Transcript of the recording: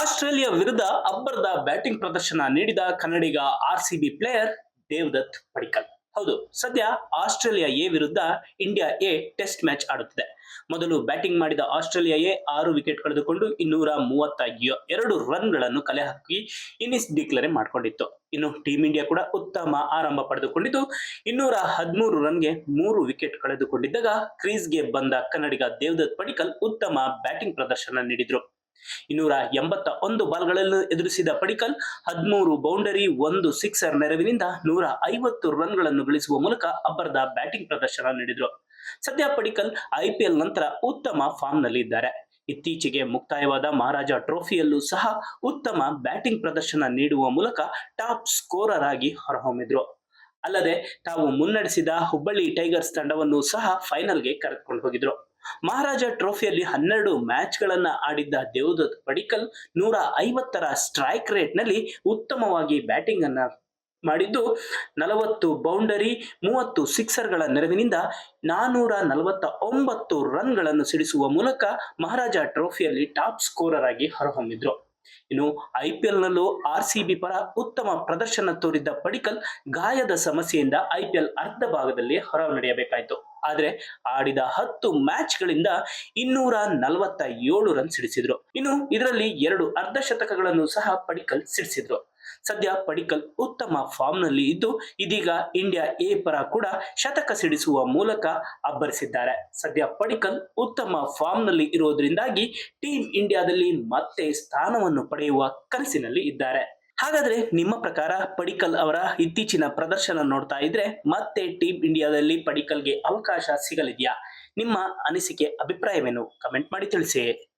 Australia ವಿರುದ್ಧ ಅಬ್ಬರದ batting ಪ್ರದರ್ಶನ ನೀಡಿದ ಕನ್ನಡಿಗ ಆರ್ಸಿಬಿ ಪ್ಲೇಯರ್ ದೇವದತ್ ಪಡಿಕಲ್. ಹೌದು, ಸದ್ಯ ಆಸ್ಟ್ರೇಲಿಯಾ ಎ ವಿರುದ್ಧ ಇಂಡಿಯಾ ಎ ಟೆಸ್ಟ್ ಮ್ಯಾಚ್ ಆಡುತ್ತಿದೆ. ಮೊದಲು ಬ್ಯಾಟಿಂಗ್ ಮಾಡಿದ ಆಸ್ಟ್ರೇಲಿಯಾ ಎ ಆರು ವಿಕೆಟ್ ಕಳೆದುಕೊಂಡು ಇನ್ನೂರ ಮೂವತ್ತ ಎರಡು ರನ್ಗಳನ್ನು ಕಲೆ ಹಾಕಿ ಇನ್ನಿಸ್ ಡಿಕ್ಲೇರ್ ಮಾಡಿಕೊಂಡಿತ್ತು. ಇನ್ನು ಟೀಂ ಇಂಡಿಯಾ ಕೂಡ ಉತ್ತಮ ಆರಂಭ ಪಡೆದುಕೊಂಡಿದ್ದು, ಇನ್ನೂರ ಹದಿಮೂರು ರನ್ಗೆ ಮೂರು ವಿಕೆಟ್ ಕಳೆದುಕೊಂಡಿದ್ದಾಗ ಕ್ರೀಸ್ಗೆ ಬಂದ ಕನ್ನಡಿಗ ದೇವದತ್ ಪಡಿಕಲ್ ಉತ್ತಮ ಬ್ಯಾಟಿಂಗ್ ಪ್ರದರ್ಶನ ನೀಡಿದ್ರು. ಇನ್ನೂರ ಎಂಬತ್ತ ಒಂದು ಬಾಲ್ಗಳನ್ನು ಎದುರಿಸಿದ ಪಡಿಕಲ್, ಹದಿಮೂರು ಬೌಂಡರಿ, ಒಂದು ಸಿಕ್ಸರ್ ನೆರವಿನಿಂದ ನೂರ ಐವತ್ತು ರನ್ಗಳನ್ನು ಗಳಿಸುವ ಮೂಲಕ ಅಬ್ಬರದ ಬ್ಯಾಟಿಂಗ್ ಪ್ರದರ್ಶನ ನೀಡಿದ್ರು. ಸದ್ಯ ಪಡಿಕಲ್ ಐಪಿಎಲ್ ನಂತರ ಉತ್ತಮ ಫಾರ್ಮ್ನಲ್ಲಿ ಇದ್ದಾರೆ ಇತ್ತೀಚೆಗೆ ಮುಕ್ತಾಯವಾದ ಮಹಾರಾಜ ಟ್ರೋಫಿಯಲ್ಲೂ ಸಹ ಉತ್ತಮ ಬ್ಯಾಟಿಂಗ್ ಪ್ರದರ್ಶನ ನೀಡುವ ಮೂಲಕ ಟಾಪ್ ಸ್ಕೋರರ್ ಆಗಿ ಹೊರಹೊಮ್ಮಿದ್ರು. ಅಲ್ಲದೆ ತಾವು ಮುನ್ನಡೆಸಿದ ಹುಬ್ಬಳ್ಳಿ ಟೈಗರ್ಸ್ ತಂಡವನ್ನು ಸಹ ಫೈನಲ್ಗೆ ಕರೆದುಕೊಂಡು ಹೋಗಿದ್ರು. ಮಹಾರಾಜ ಟ್ರೋಫಿಯಲ್ಲಿ ಹನ್ನೆರಡು ಮ್ಯಾಚ್ಗಳನ್ನ ಆಡಿದ್ದ ದೇವದತ್ ಪಡಿಕಲ್ ನೂರ ಐವತ್ತರ ಸ್ಟ್ರೈಕ್ ರೇಟ್ನಲ್ಲಿ ಉತ್ತಮವಾಗಿ ಬ್ಯಾಟಿಂಗ್ ಅನ್ನ ಮಾಡಿದ್ದು, ನಲವತ್ತು ಬೌಂಡರಿ, ಮೂವತ್ತು ಸಿಕ್ಸರ್ಗಳ ನೆರವಿನಿಂದ ನಾನೂರ ನಲವತ್ತ ಒಂಬತ್ತು ರನ್ಗಳನ್ನು ಸಿಡಿಸುವ ಮೂಲಕ ಮಹಾರಾಜ ಟ್ರೋಫಿಯಲ್ಲಿ ಟಾಪ್ ಸ್ಕೋರರ್ ಆಗಿ ಹೊರಹೊಮ್ಮಿದ್ರು. ಇನ್ನು ಐಪಿಎಲ್ ಎಲ್ನಲ್ಲೂ ಆರ್ ಸಿ ಬಿ ಪರ ಉತ್ತಮ ಪ್ರದರ್ಶನ ತೋರಿದ್ದ ಪಡಿಕಲ್ ಗಾಯದ ಸಮಸ್ಯೆಯಿಂದ ಐಪಿಎಲ್ ಅರ್ಧ ಭಾಗದಲ್ಲಿ ಹೊರ ನಡೆಯಬೇಕಾಯಿತು ಆದರೆ ಆಡಿದ ಹತ್ತು ಮ್ಯಾಚ್ಗಳಿಂದ ಇನ್ನೂರ ನಲವತ್ತ ಏಳು ರನ್ ಸಿಡಿಸಿದ್ರು ಇನ್ನು ಇದರಲ್ಲಿ ಎರಡು ಅರ್ಧ ಶತಕಗಳನ್ನು ಸಹ ಪಡಿಕಲ್ ಸಿಡಿಸಿದ್ರು. ಸದ್ಯ ಪಡಿಕಲ್ ಉತ್ತಮ ಫಾರ್ಮ್ನಲ್ಲಿ ಇದ್ದು ಇದೀಗ ಇಂಡಿಯಾ ಎ ಪರ ಕೂಡ ಶತಕ ಸಿಡಿಸುವ ಮೂಲಕ ಅಬ್ಬರಿಸಿದ್ದಾರೆ. ಸದ್ಯ ಪಡಿಕಲ್ ಉತ್ತಮ ಫಾರ್ಮ್ನಲ್ಲಿ ಇರುವುದರಿಂದಾಗಿ ಟೀಮ್ ಇಂಡಿಯಾದಲ್ಲಿ ಮತ್ತೆ ಸ್ಥಾನವನ್ನು ಪಡೆಯುವ ಕನಸಿನಲ್ಲಿ ಇದ್ದಾರೆ. ಹಾಗಾದ್ರೆ ನಿಮ್ಮ ಪ್ರಕಾರ ಪಡಿಕಲ್ ಅವರ ಇತ್ತೀಚಿನ ಪ್ರದರ್ಶನ ನೋಡ್ತಾ ಇದ್ರೆ ಮತ್ತೆ ಟೀಮ್ ಇಂಡಿಯಾದಲ್ಲಿ ಪಡಿಕಲ್ಗೆ ಅವಕಾಶ ಸಿಗಲಿದೆಯಾ? ನಿಮ್ಮ ಅನಿಸಿಕೆ, ಅಭಿಪ್ರಾಯವೇನು? ಕಮೆಂಟ್ ಮಾಡಿ ತಿಳಿಸಿ.